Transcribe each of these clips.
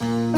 আন্ধার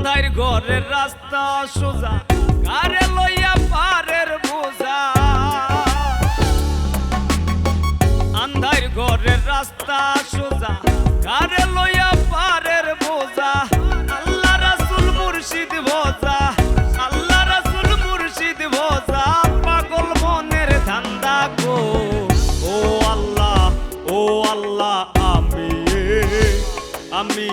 আন্ধার ঘরের রাস্তা সোজা কারে লইয়া পারের বোঝা। আন্ধার ঘরের রাস্তা সোজা কারে লইয়া পারের বোঝা। আল্লাহ রাসূল মুর্শিদ ভোজা, আল্লাহ রাসূল মুর্শিদ ভোজা। পাগল মনের ধান্দা গো, ও আল্লাহ ও আল্লাহ, আমি আমি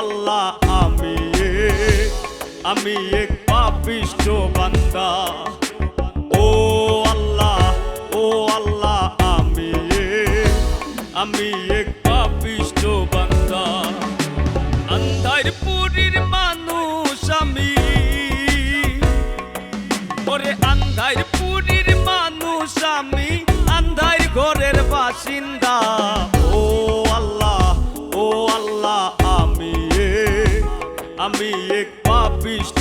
আল্লাহ, আমি আমি এক পাপিষ্ট বান্দা। ও আল্লাহ ও আল্লাহ, আমি আমি এক পাপিষ্ট বান্দা। অন্ধার পুরীর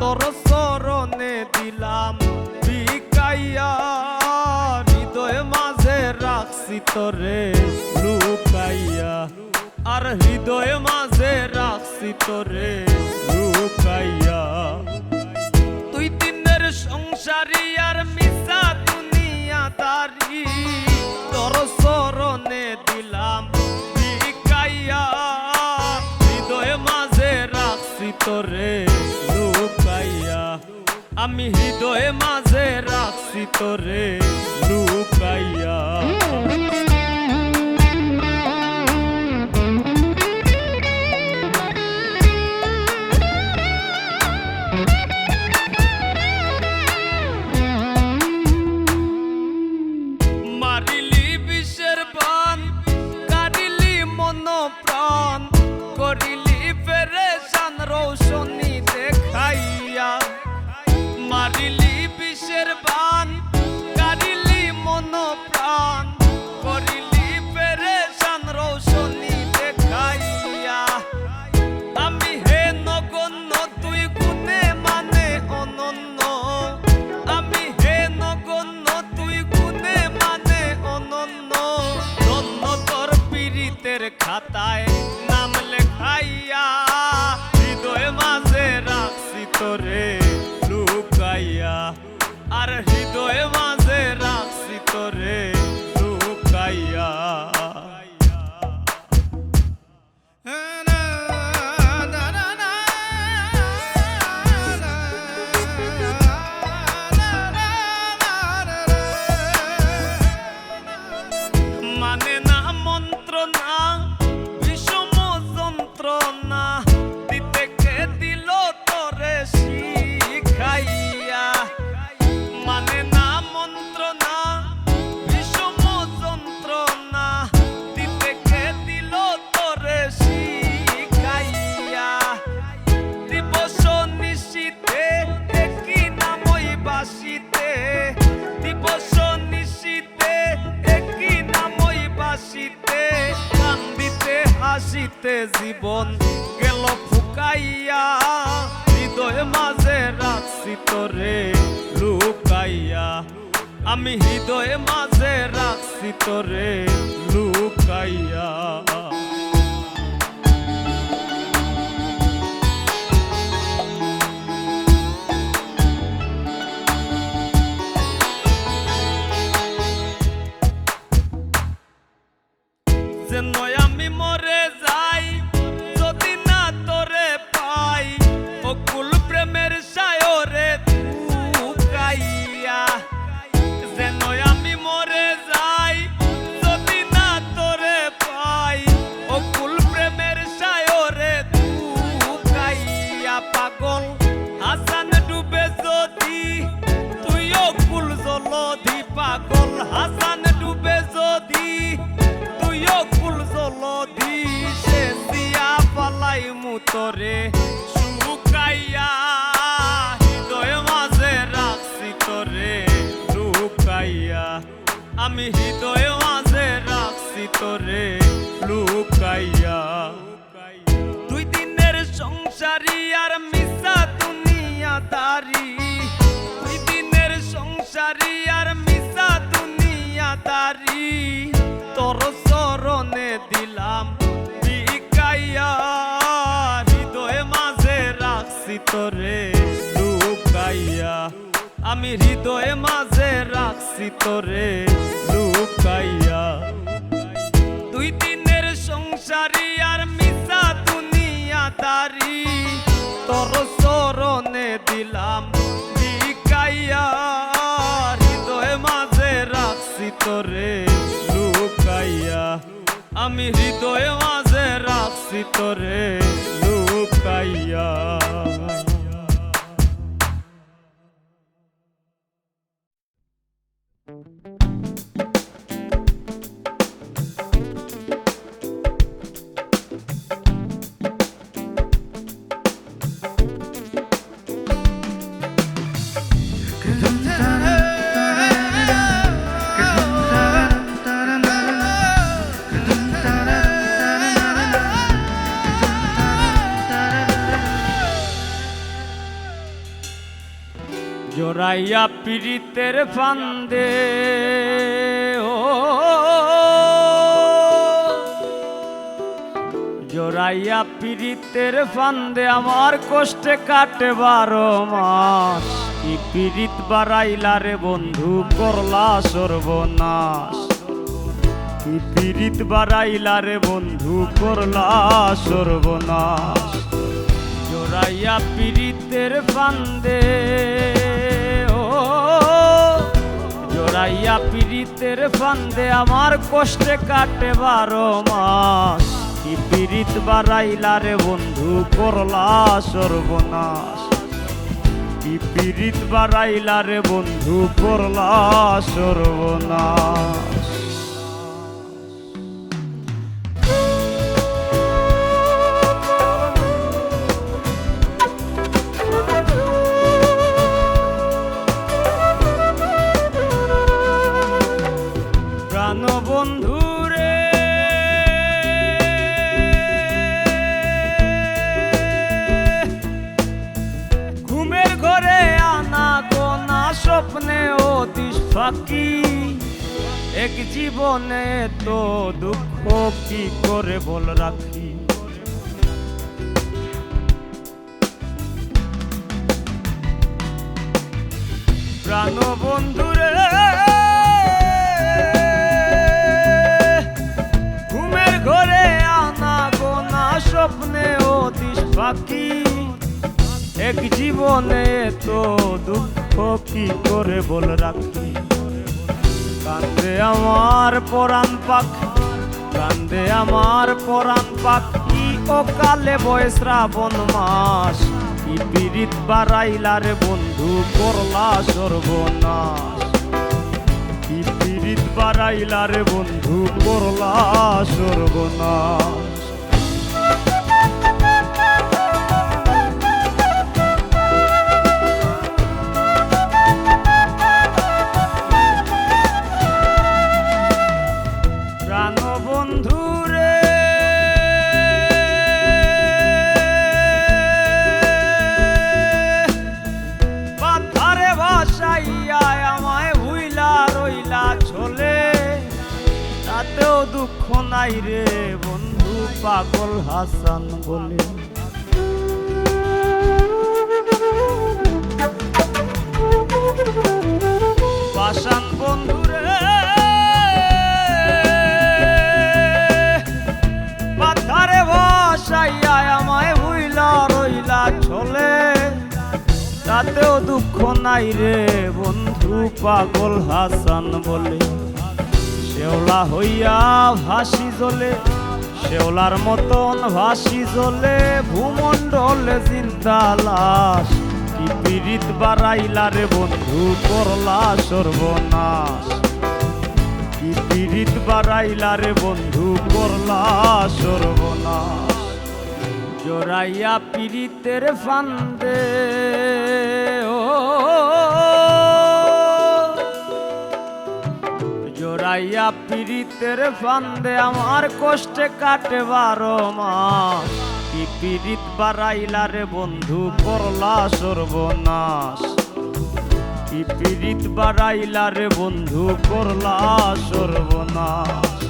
তোর চরণে দিলাম, বিকাইয়া হৃদয় মাঝে রাখছি তোরে, লুকাইয়া। আর হৃদয় মাঝে রাখছি তোরে, লুকাইয়া। তুই দিনের সংসারী আর মিশা দুনিয়া তারি। তোর চরণে দিলাম, বিকাইয়া হৃদয় মাঝে রাখছি তোরে আমি হৃদয়ে মাঝে রাখছি তোরে লুকাইয়া। মারিলি বিষের বান কারিলি মন প্রাণ করিলি পীড়িতের খাতায় হাসিতে জীবন গেল ফুকাইয়া, হৃদয় মাঝে রাখছি তোরে লুকাইয়া। আমি হৃদয় মাঝে রাখছি তোরে লুকাইয়া। হৃদয় তোরে, লুকাইয়া। আমি হৃদয় মাঝে রাখছি তোরে, লুকাইয়া। দুই দিনের সংসারী আর মিশা দুনিয়া দারি আমি হৃদয়ে মাঝে রাখছি তোরে, লুকাইয়া। দুই দিনের সংসারী আর মিশা দুনিয়া দারি। তোর চরণে দিলাম হৃদয় মাঝে রাখছি তোরে, লুকাইয়া। আমি হৃদয় মাঝে রাখছি তোরে, লুকাইয়া। জোড়াইয়া পীড়িতের ফান্দে, ও জোড়াইয়া পীড়িতের ফান্দে আমার কষ্টে কাটে বারো মাস। কি পীড়িত বাড়াইলা রে বন্ধু, করলা সর্বনাশ। কি পীড়িত বাড়াইলা রে বন্ধু, করলা সর্বনাশ। জোড়াইয়া পীড়িতের ফান্দে জোড়াইয়া পীড়িতের ফান্দে আমার কষ্টে কাটে বারো মাস। কি পীড়িত বাড়াইলা রে বন্ধু, করলা সর্বনাশ। কি পীড়িত বাড়াইলা রে বন্ধু, করলা সর্বনাশ। এক জীবনে তো দুঃখ কি করে বল রাখি? প্রাণ বন্ধুরে ঘুমের ঘরে আনা গোনা স্বপ্নে অতিস পাখি। এক জীবনে তো দুঃখ কি করে বল রাখি? কান্দে আমার পরাণ পাখি কান্দে আমার পরাণ পাখি ও কালে বয় শ্রাবণ মাস, কি পীড়িত বাড়াইলার বন্ধু করলা সর্বনাশ। কি পীড়িত বাড়াইলার বন্ধু করলা সর্বনাশ। পাশান বন্ধু রে পাথারে বসাইয়া আমায় ভুইলা রইলা চলে তাতেও দুঃখ নাই রে বন্ধু পাগল হাসান বলে। শেওলা হইয়া ভাসি জলে শেওলার মতন ভাসি জলে ভূমণ্ডলে চিন্তা লাশ। কি পীড়িত বাড়াইলা রে বন্ধু, করলা সর্বনাশ। কি পীড়িত বাড়াইলা রে বন্ধু, করলা সর্বনাশ। জোড়াইয়া পীড়িতের ফান্দে, ও, জোড়াইয়া পীড়িতের ফান্দে আমার কষ্টে কাটে বারো মাস। কি পীড়িত রে বন্ধু? করলা সর্বনাশ। কি পীড়িত রে বন্ধু? করলা সর্বনাশ।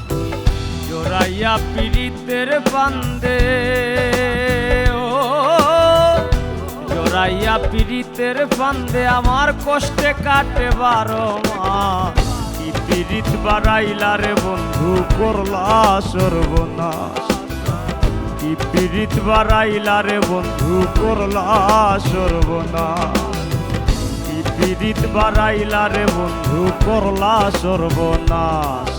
জোড়াইয়া পীড়িতের বান্দে, ও। জোড়াইয়া পীড়িতের বান্দে, আমার কষ্টে কাটে বারো মাস। পীড়িত বাড়াইলা রে বন্ধু? করলা সর্বনাশ। কি পীড়িত বাড়াইলা বন্ধু, করলা সর্বনাশ। কি পীড়িত বাড়াইলা বন্ধু, করলা সর্বনাশ।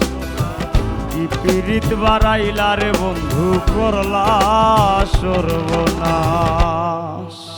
কি পীড়িত বাড়াইলা বন্ধু, করলা সর্বনাশ।